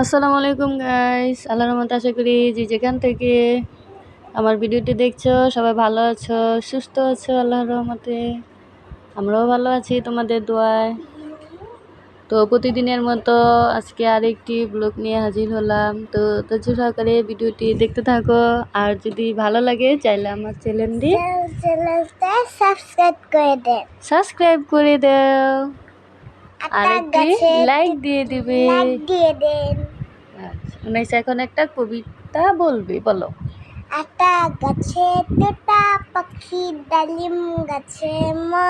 আসসালামু আলাইকুম গাইস আল্লাহর রহমতে আশা করি যে যেখান থেকে আমার ভিডিওটি দেখছ সবাই ভালো আছো সুস্থ আছো আল্লাহর রহমতে। আমরাও ভালো আছি তোমাদের দোয়ায়। তো প্রতিদিনের মতো আজকে আরেকটি ব্লগ নিয়ে হাজির হলাম। তো ধৈর্য সহকারে ভিডিওটি দেখতে থাকো। আর যদি ভালো লাগে চাইলে আমার চ্যানেলটি সাবস্ক্রাইব করে দেন সাবস্ক্রাইব করে দাও। আর একটি লাইক দিয়ে দিবে। দিয়ে দেন। আচ্ছা এখন একটা কবিতা বলবে বলো। একটা গাছে দুটা পাখি ডালিম গাছে মা।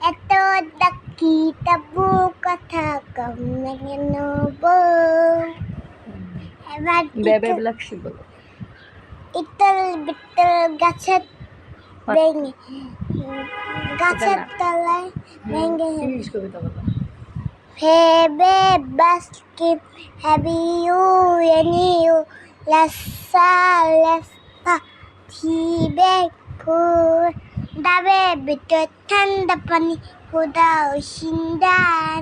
এত ডাকি তাবু কথা কম কেন এবার বেবে ব্লাকসি বলো ইতল বিতল গাছের ভেঙে গাছের তলায় ভেঙে ইংলিশ কবিতা বলো Hebe baskim have you any you lessa lessa thibe kur dabe bitter ঠান্ডা পানি কোদাও সিন্দান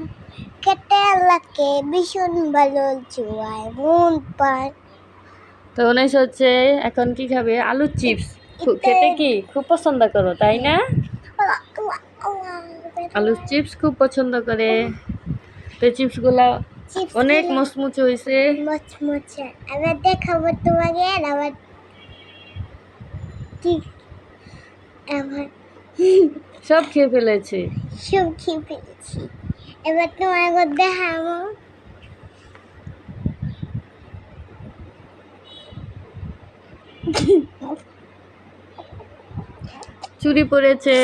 কেটে লাগে ভীষণ ভালো চুয়ায় মন পান। তো উনিশ হচ্ছে এখন কি খাবে? আলু চিপস। খেতে কি? খুব পছন্দ করো তাই না? আলুর চিপস খুব পছন্দ করে। তো চিপসগুলো অনেক মুচমুচে হয়েছে। মচমচে। এবার দেখাবো তোমাকে আবার ঠিক সব খেয়ে ফেলেছে। সব খেয়ে ফেলেছি। এবার তোমাকে দেখাবো। চুরি পড়েছে।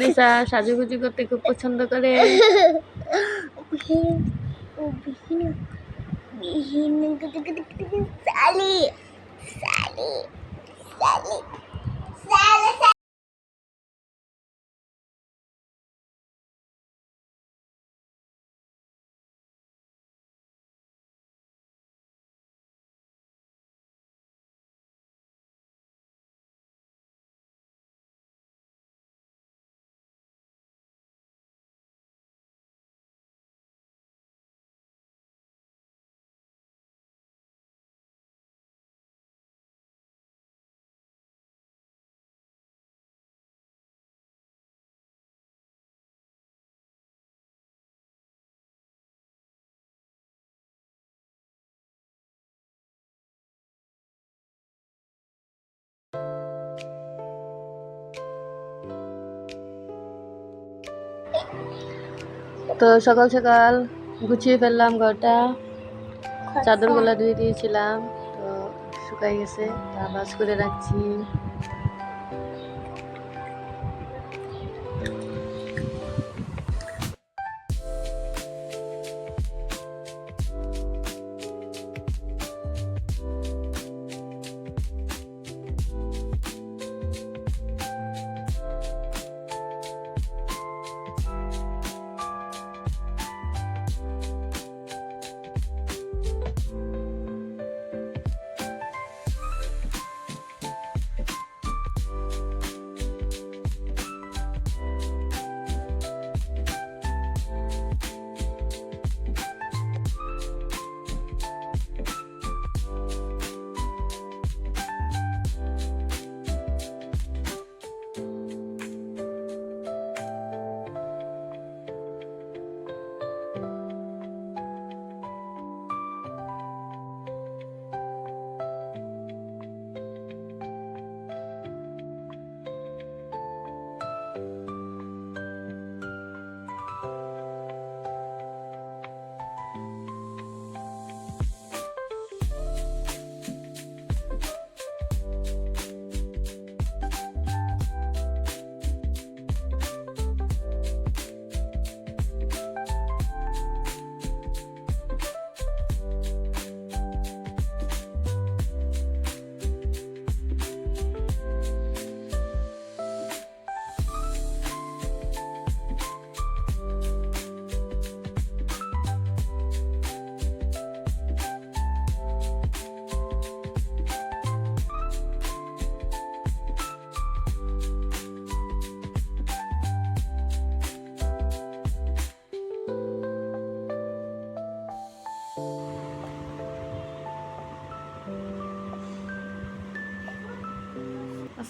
নিশা সাজুগুজু করতে খুব পছন্দ করে। তো সকাল সকাল গুছিয়ে ফেললাম ঘরটা। চাদরগুলো ধুয়ে দিয়েছিলাম তো শুকাই গেছে তা বাস করে রাখছি।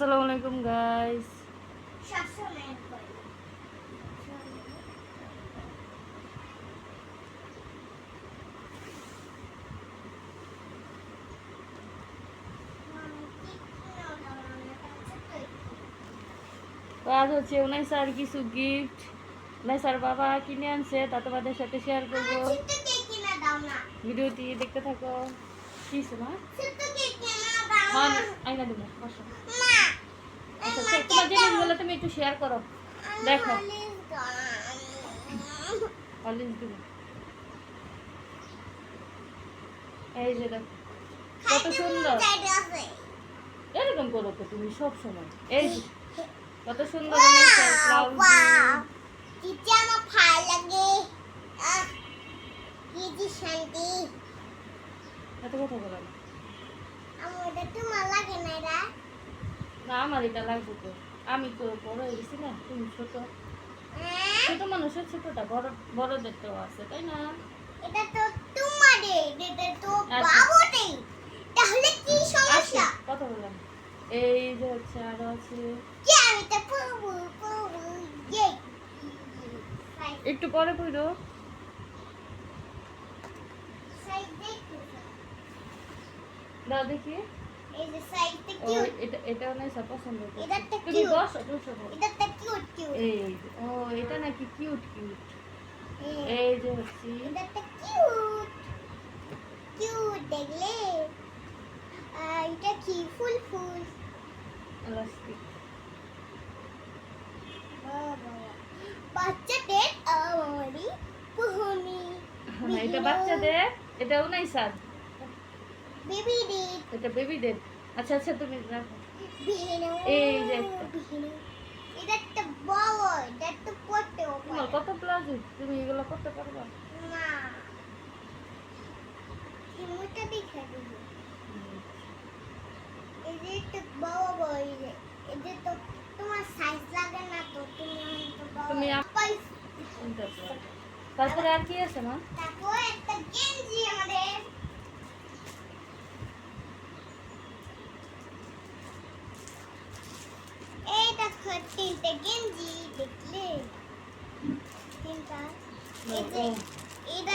আসসালামু আলাইকুম গাইস আজ হচ্ছে উনাই স্যার কিছু গিফট উনাই স্যার বাবা কিনে আনছে তা তোমাদের সাথে শেয়ার করব। না ভিডিওটি দেখতে থাকো। কি দাও হ্যাঁ না দেবো না আচ্ছা তো তোমার জিনিসগুলো তুমি একটু শেয়ার করো। দেখো। অলিভ দেবো। এই যে দেখো কত সুন্দর। এরকম করো তো তুমি সব সময়। এই কত সুন্দর আমার ভালো লাগে। কি যে শান্তি। এত কথা বলো আমার এটা তোমার লাগে না না আমার এটা লাগবে তো। আমি তো বড় হয়ে গেছি না তুমি ছোট। ছোট মানুষের ছোটটা বড় বড়দের তো আছে তাই না? এটা তো তোমাদের এটা তো আচ্ছা। বাবুদের। তাহলে কি সমস্যা? কথা বললাম। এই যে হচ্ছে আরও আছে। কি আমি তো পড়ব পড়ব ইয়ে। একটু পরে পড়ো দাও দেখি। এই যে সাইডটা কিউট এটা। এটা তুমি বসো বসো বসো। এটা কিউট কিউট এই ও এটা নাকি কিউট কিউট এই যে হচ্ছে। এটা কিউট কিউট দেখলে? এটা কি? ফুল ফুল। বাচ্চাদের আমারই পুহনি। এটা বাচ্চাদের এটাও নাই স্যার। বেবিদের এটা বেবিদের আচ্ছা আচ্ছা তুমি রাখো। এই যে এটা তো বড় এটা তো পড়তে তোমার কত প্লাজো তুমি এগুলো করতে পারবা? না। মুটা দেখে দেবো। এই যে বড় বড় এই যে তো তোমার সাইজ লাগে না তো তুমি তুমি? তারপরে আর কি আছে মা? তারপর একটা গেঞ্জি আমাদের এই তিনটে গেঞ্জি দেখলে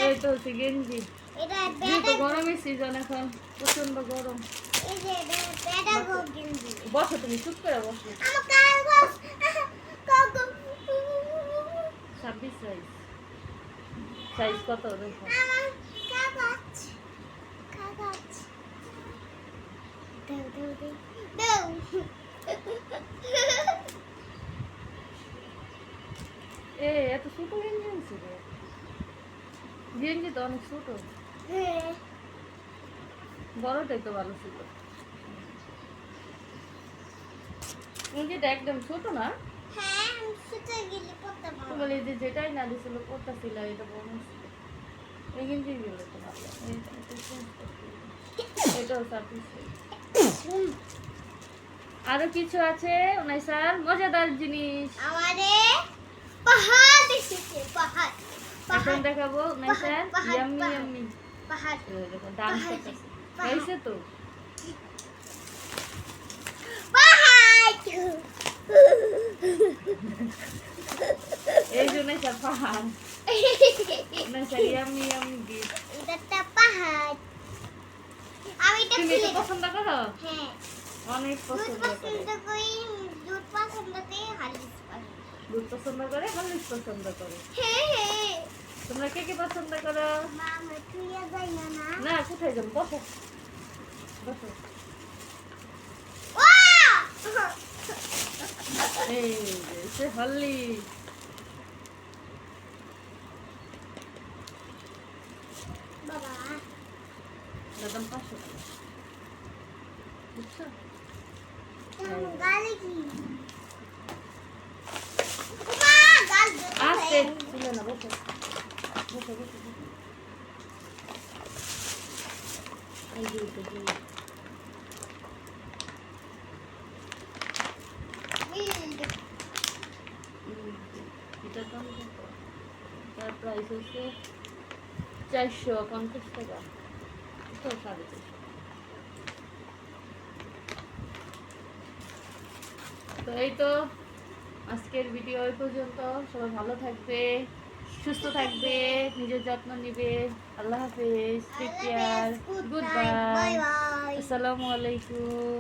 এটা হচ্ছে গেঞ্জি এটা যেহেতু গরমের সিজন এখন প্রচণ্ড গরম। এটা বসো তুমি চুপ করে বসো। ছাব্বিশ সাইজ সাইজ কত? দেখো দাও দাও দাও এ এত ছোট গেঞ্জি তো অনেক ছোট। বড়টাই তো ভালো ছিল। একদম ছোট না? আরও কিছু আছে? স্যার মজাদার জিনিস। আমাদের পাহাড় এসেছে পাহাড় এখন দেখাবো পাহাড়, ইয়াম্মি ইয়াম্মি। পাহাড় দেখো ডান্স পাহাড়, হয়েছে তো? এই জন্য স্যার পাহাড়। ওনাই ইয়াম্মি ইয়াম্মি গিফট। এটা পাহাড়। আমি এটা পছন্দ করো? হ্যাঁ। অনেক পছন্দ করে পছন্দ করি দুধ পছন্দ করি হালিস পছন্দ দুধ পছন্দ করে হরলিক্স পছন্দ করে? তোমরা কে কে পছন্দ করো? না কোথায় যাব? বসো। বসো। সে দাদাম পাঁচশো টাকা বুঝছ কেমন কি মা গাল আস্তে তার প্রাইস হচ্ছে চারশো পঞ্চাশ টাকা। তো সাড়ে চারশো তো এই তো আজকের ভিডিও এই পর্যন্ত। সবাই ভালো থাকবে সুস্থ থাকবে নিজের যত্ন নিবে। আল্লাহ হাফেজ টেক কেয়ার গুড বাই আসসালামু আলাইকুম।